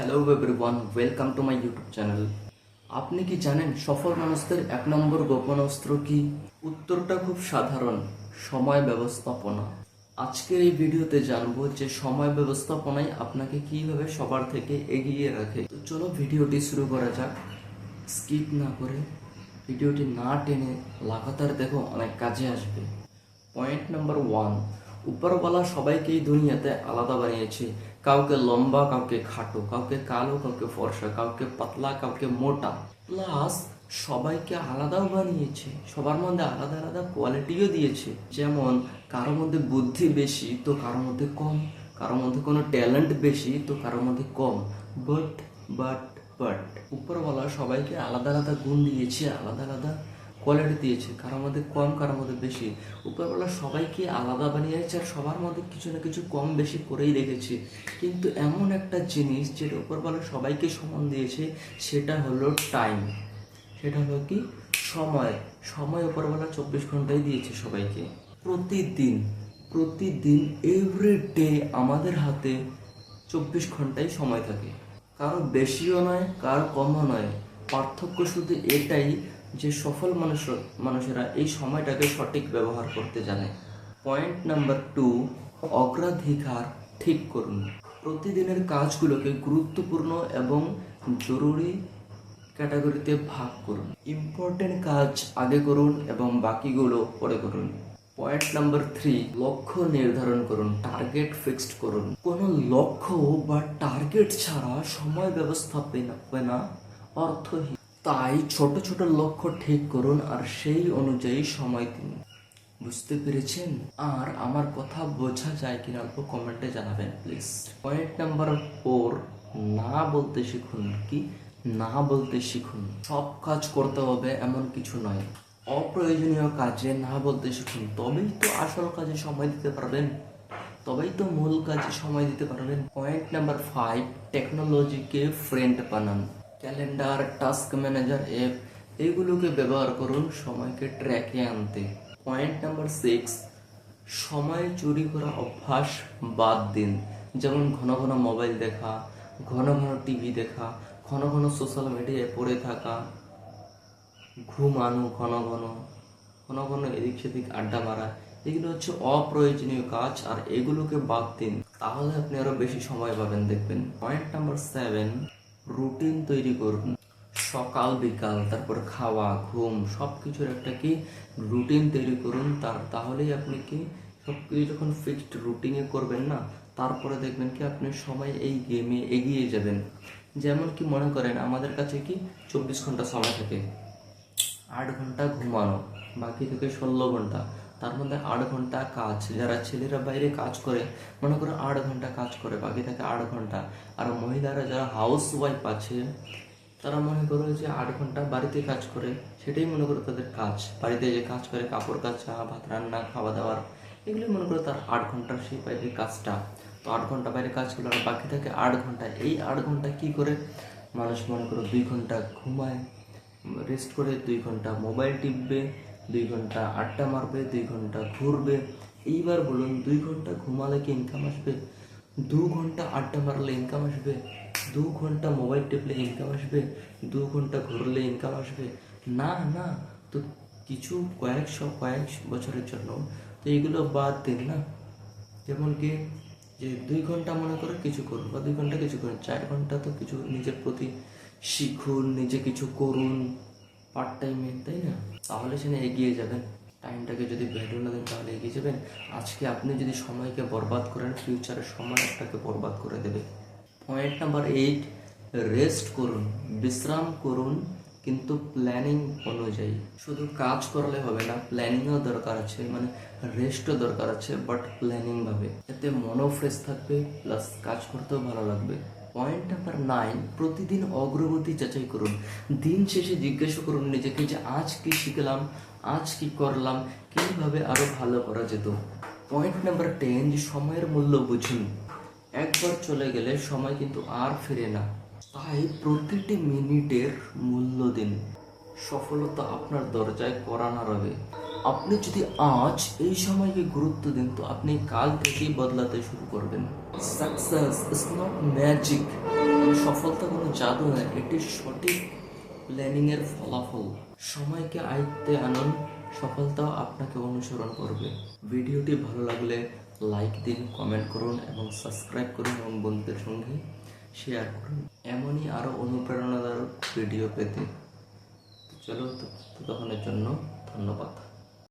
Hello everyone welcome to my YouTube channel আপনি কি জানেন সফল মানুষদের এক নম্বর গোপন অস্ত্র কি? উত্তরটা খুব সাধারণ, সময় ব্যবস্থাপনা। আজকের এই ভিডিওতে জানব যে সময় ব্যবস্থাপনায় আপনাকে কীভাবে সবার থেকে এগিয়ে রাখে। তো চলো ভিডিওটি শুরু করা যাক। স্কিপ না করে ভিডিওটি না টেনে লাগাতার দেখো অনেক কাজে আসবে। পয়েন্ট নাম্বার ওয়ান উপরওয়ালা সবাইকে এই দুনিয়াতে আলাদা বানিয়েছে। কাউকে লম্বা, কাউকে খাটো, কাউকে কালো, কাউকে ফর্সা, কাউকে পাতলা, কাউকে মোটা। প্লাস সবাইকে আলাদাও বানিয়েছে, সবার মধ্যে আলাদা আলাদা কোয়ালিটিও দিয়েছে। যেমন, কারোর মধ্যে বুদ্ধি বেশি, তো কারোর মধ্যে কম। কারোর মধ্যে কোনো ট্যালেন্ট বেশি, তো কারোর মধ্যে কম। বাট বাট বাট উপরওয়ালা সবাইকে আলাদা আলাদা গুণ দিয়েছে, আলাদা আলাদা কোয়ালিটি দিয়েছে, কারোর মধ্যে কম, কারোর মধ্যে বেশি। উপরওয়ালা সবাইকে আলাদা বানিয়েছে আর সবার মধ্যে কিছু না কিছু কম বেশি করেই রেখেছে। কিন্তু এমন একটা জিনিস যেটা উপরওয়ালা সবাইকে সমান দিয়েছে, সেটা হলো টাইম সেটা হলো কি? সময়। সময় উপরওয়ালা চব্বিশ ঘন্টাই দিয়েছে সবাইকে। প্রতিদিন প্রতিদিন এভরি ডে আমাদের হাতে চব্বিশ ঘন্টাই সময় থাকে। কারও বেশিও নয়, কারও কমও নয়। পার্থক্য শুধু এটাই যে সফল মানুষ মানুষেরা এই সময়টাকে সঠিক ব্যবহার করতে জানে। পয়েন্ট নাম্বার টু অগ্রাধিকার ঠিক করুন। প্রতিদিনের কাজগুলোকে গুরুত্বপূর্ণ এবং জরুরি ক্যাটাগরিতে ভাগ করুন। ইম্পর্টেন্ট কাজ আগে করুন এবং বাকিগুলো পরে করুন। পয়েন্ট নাম্বার থ্রি লক্ষ্য নির্ধারণ করুন টার্গেট ফিক্সড করুন। কোনো লক্ষ্য বা টার্গেট ছাড়া সময় ব্যবস্থাপনা অর্থহীন। তাই ছোট ছোট লক্ষ্য ঠিক করুন আর সেই অনুযায়ী সময় দিন। বুঝতে পেরেছেন? আর আমার কথা বোঝা যায় কিনা অল্প কমেন্টে জানাবেন প্লিজ পয়েন্ট নাম্বার ফোর না বলতে শিখুন কি? না বলতে শিখুন। সব কাজ করতে হবে এমন কিছু নয়। অপ্রয়োজনীয় কাজে না বলতে শিখুন। তবেই তো আসল কাজে সময় দিতে পারবেন। তবেই তো মূল কাজে সময় দিতে পারবেন। পয়েন্ট নাম্বার ফাইভ টেকনোলজিকে ফ্রেন্ড বানান। ক্যালেন্ডার, টাস্ক ম্যানেজার, অ্যাপ, এগুলোকে ব্যবহার করুন সময়কে ট্র্যাকে আনতে। পয়েন্ট নাম্বার সিক্স, সময় চুরি করা অভ্যাস বাদ দিন। যেমন ঘন ঘন মোবাইল দেখা, ঘন ঘন টিভি দেখা, ঘন ঘন সোশ্যাল মিডিয়ায় পড়ে থাকা, ঘুমানো ঘন ঘন ঘন ঘন এদিক সেদিক আড্ডা মারা, এগুলো হচ্ছে অপ্রয়োজনীয় কাজ আর এগুলোকে বাদ দিন। তাহলে আপনি আরও বেশি সময় পাবেন, দেখবেন। পয়েন্ট নাম্বার সেভেন রুটিন তৈরি করুন। সকাল, বিকাল, তারপর খাওয়া, ঘুম সব কিছুর একটা কি রুটিন তৈরি করুন। তার, তাহলেই আপনি কি সব কিছু যখন ফিক্সড রুটিনে করবেন না, তারপরে দেখবেন কি আপনি সময় এই গেমে এগিয়ে যাবেন। যেমন কি মনে করেন, আমাদের কাছে কি চব্বিশ ঘণ্টা সময় থাকে। আট ঘণ্টা ঘুমানো, বাকি থেকে ষোলো ঘণ্টা। তার মধ্যে আট ঘণ্টা কাজ। যারা ছেলেরা বাইরে কাজ করে, মনে করো আট ঘণ্টা কাজ করে, বাকি থাকে আট ঘণ্টা। আর মহিলারা যারা হাউস ওয়াইফ আছে, তারা মনে করো যে আট ঘণ্টা বাড়িতে কাজ করে, সেটাই মনে করো তাদের কাজ। বাড়িতে যে কাজ করে, কাপড় কাচা ভাত রান্না, খাওয়া দাওয়ার এগুলো মনে করো তার আট ঘণ্টার সেই বাইরে কাজটা। তো আট ঘণ্টা বাইরে কাজ করল আর বাকি থাকে আট ঘণ্টা। এই আট ঘণ্টা কি করে? মানুষ মনে করো দুই ঘণ্টা ঘুমায় রেস্ট করে দুই ঘণ্টা মোবাইল টিপবে দুই ঘণ্টা আড্ডা মারবে, দুই ঘণ্টা ঘুরবে। এইবার বলুন, দুই ঘণ্টা ঘুমালে কি ইনকাম আসবে? দু ঘণ্টা আড্ডা মারলে ইনকাম আসবে? দু ঘণ্টা মোবাইল টিপলে ইনকাম আসবে? দু ঘণ্টা ঘুরলে ইনকাম আসবে? না না, তো কিছু কয়েকশো, কয়েক বছরের জন্য তো এইগুলো বাদ দিন না। যেমন কি, যে দুই ঘণ্টা মনে করে কিছু করুন বা দুই ঘণ্টা কিছু করুন, চার ঘণ্টা তো কিছু নিজের প্রতি শিখুন, নিজে কিছু করুন। পার্ট টাইমে তাই না? তাহলে সেখানে এগিয়ে যাবেন। টাইমটাকে যদি ভ্যালু না দেন, তাহলে এগিয়ে যাবেন। আজকে আপনি যদি সময়কে বরবাদ করেন ফিউচারে সময় আপনাকে বরবাদ করে দেবে। পয়েন্ট নাম্বার এইট রেস্ট করুন, বিশ্রাম করুন, কিন্তু প্ল্যানিং অনুযায়ী। শুধু কাজ করলে হবে না প্ল্যানিংও দরকার আছে মানে রেস্টও দরকার আছে বাট প্ল্যানিং ভাবে। এতে মনও ফ্রেশ থাকবে প্লাস কাজ করতেও ভালো লাগবে। পয়েন্ট নাম্বার নাইন প্রতিদিন অগ্রগতি যাচাই করুন। দিন শেষে জিজ্ঞাসা করুন নিজেকে যে আজ কি শিখলাম, আজ কি করলাম, কীভাবে আরও ভালো করা যেত। পয়েন্ট নাম্বার টেন যে সময়ের মূল্য বুঝুন। একবার চলে গেলে সময় কিন্তু আর ফিরে না। তাই প্রতিটি মিনিটের মূল্য দিন। সফলতা আপনার দরজায় করা না রবে আপনি যদি আজ এই সময়কে গুরুত্ব দেন, তো আপনি কাল থেকেই বদলাতে শুরু করবেন। সাকসেস ইজ নট ম্যাজিক সফলতা, কোনো জাদু নয়। এটি সঠিক প্ল্যানিংয়ের ফলাফল। সময়কে আয়ত্তে আনুন। সফলতাও আপনাকে অনুসরণ করবে। ভিডিওটি ভালো লাগলে লাইক দিন কমেন্ট করুন এবং সাবস্ক্রাইব করুন এবং বন্ধুদের সঙ্গে শেয়ার করুন। এমনই আরও অনুপ্রেরণাদায়ক ভিডিও পেতে। চলো ততক্ষণের জন্য ধন্যবাদ।